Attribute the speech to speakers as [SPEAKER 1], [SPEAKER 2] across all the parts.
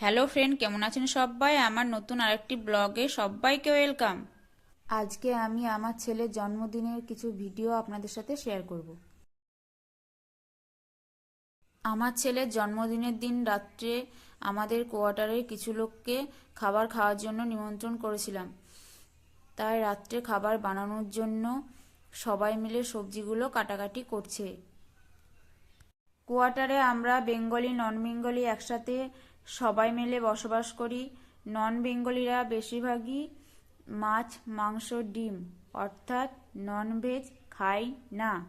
[SPEAKER 1] Hello friend কেমন আছেন সবাই? আমার নতুন আরেকটি ব্লগে সবাইকে ওয়েলকাম। আজকে আমি আমার ছেলের জন্মদিনের কিছু ভিডিও আপনাদের সাথে শেয়ার করব। আমার ছেলের জন্মদিনের দিন রাত্রে আমাদের কোয়ার্টারের কিছু লোককে খাবার খাওয়ার জন্য নিমন্ত্রণ করেছিলাম। তাই রাত্রে খাবার বানানোর জন্য সবাই মিলে সবজিগুলো কাটাকাটি করছে। কোয়ার্টারে আমরা বেঙ্গলি নন বেঙ্গলি একসাথে সবাই মিলে বসবাস করি। নন বেঙ্গলিরা বেশিরভাগই মাছ, মাংস, ডিম, অর্থাৎ ননভেজ খাই না।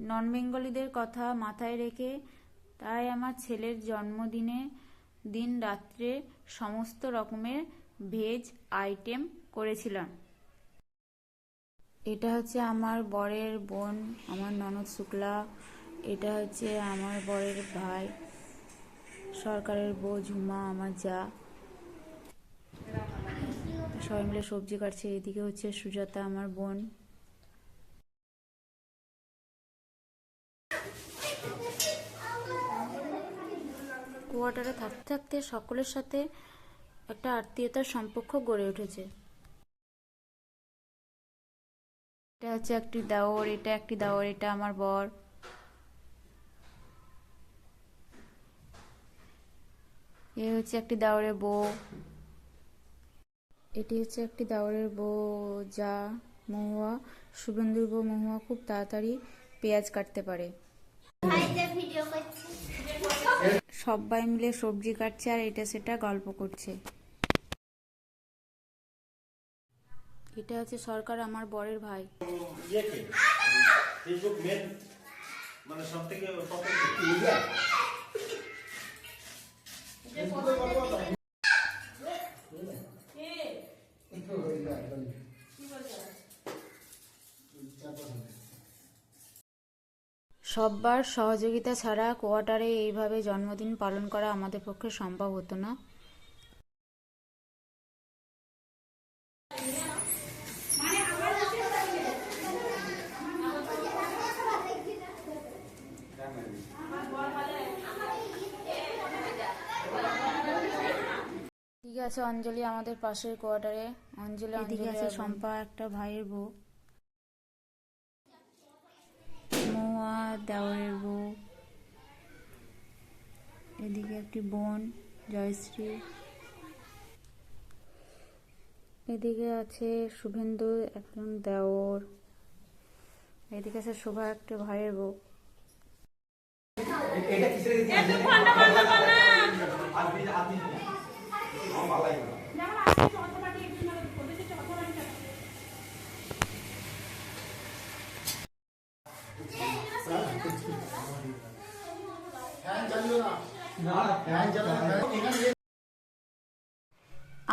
[SPEAKER 1] নন বেঙ্গলিদের কথা মাথায় রেখে তাই আমার ছেলের জন্মদিনে দিন রাত্রে সমস্ত রকমের ভেজ আইটেম করেছিলাম। এটা হচ্ছে আমার বরের বোন, আমার ননদ শুক্লা। এটা হচ্ছে আমার বরের ভাই। সরকারের বউ ঝুমা আমার যা। সবাই মিলে সবজি কাটছে, এদিকে হচ্ছে সুজাতা, আমার বোন। কোয়ার্টারে থাকতে থাকতে সকলের সাথে একটা আত্মীয়তার সম্পর্ক গড়ে উঠেছে। এটা হচ্ছে একটি দাওর, এটা একটি দাওর, এটা আমার বর। এ হচ্ছে একটি দাওরের বউ। এটি হচ্ছে একটি দাওরের বউ যা মহুয়া শুভেন্দুর বউ মহুয়া খুব তাড়াতাড়ি পেঁয়াজ কাটতে পারে। সবাই মিলে সবজি কাটছে আর এটা সেটা গল্প করছে। এটা হচ্ছে সরকার আমার বরের ভাই।
[SPEAKER 2] মানে সব থেকে
[SPEAKER 1] সববার সহযোগিতা ছাড়া কোয়ার্টারে এইভাবে জন্মদিন পালন করা আমাদের পক্ষে সম্ভব হতো না। ঠিক আছে অঞ্জলি আমাদের পাশের কোয়ার্টারে। অঞ্জলি এদিকে আছে শম্পা একটা ভাইয়ের বউ। মৌয়া দেওয়ারের বউ এদিকে একটি বোন জয়শ্রী এদিকে আছে শুভেন্দু একজন দেওর এদিকে আছে শোভা একটা ভাইয়ের বউ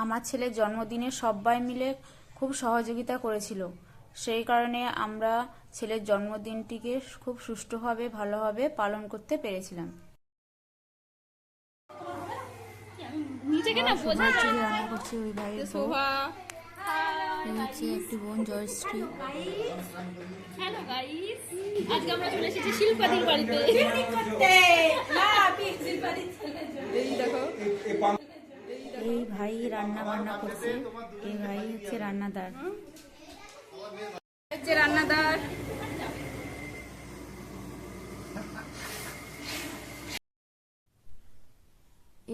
[SPEAKER 1] আমার ছেলের জন্মদিনে সবাই মিলে খুব সহযোগিতা করেছিল। সেই কারণে আমরা ছেলের জন্মদিনটিকে খুব সুষ্ঠুভাবে ভালোভাবে পালন করতে পেরেছিলাম।
[SPEAKER 3] নিজেকে না বোঝা
[SPEAKER 1] রান্না করছে ওই ভাইয়ের
[SPEAKER 3] শোভা।
[SPEAKER 1] হচ্ছে একটি বোন জয়শ্রী।
[SPEAKER 3] হ্যালো গাইস আজকে আমরা চলে এসেছি শিল্পাদির বাড়িতে। এই
[SPEAKER 1] ভাই রান্না বান্না করছে। এই ভাই হচ্ছে রান্নাদার।
[SPEAKER 3] রান্নাদার।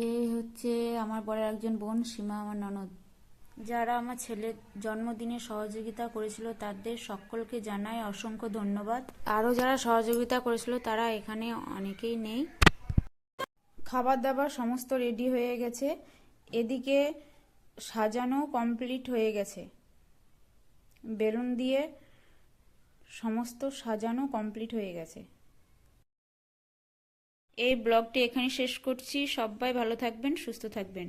[SPEAKER 1] এই হচ্ছে আমার বড় একজন বোন, সীমা আমার ননদ। যারা আমার ছেলের জন্মদিনে সহযোগিতা করেছিল, তাদের সকলকে জানাই অসংখ্য ধন্যবাদ। আরও যারা সহযোগিতা করেছিল, তারা এখানে অনেকেই নেই। খাবার দাবার সমস্ত রেডি হয়ে গেছে। এদিকে সাজানো কমপ্লিট হয়ে গেছে। বেলুন দিয়ে সমস্ত সাজানো কমপ্লিট হয়ে গেছে। এই ব্লগটি এখানে শেষ করছি। সবাই ভালো থাকবেন, সুস্থ থাকবেন।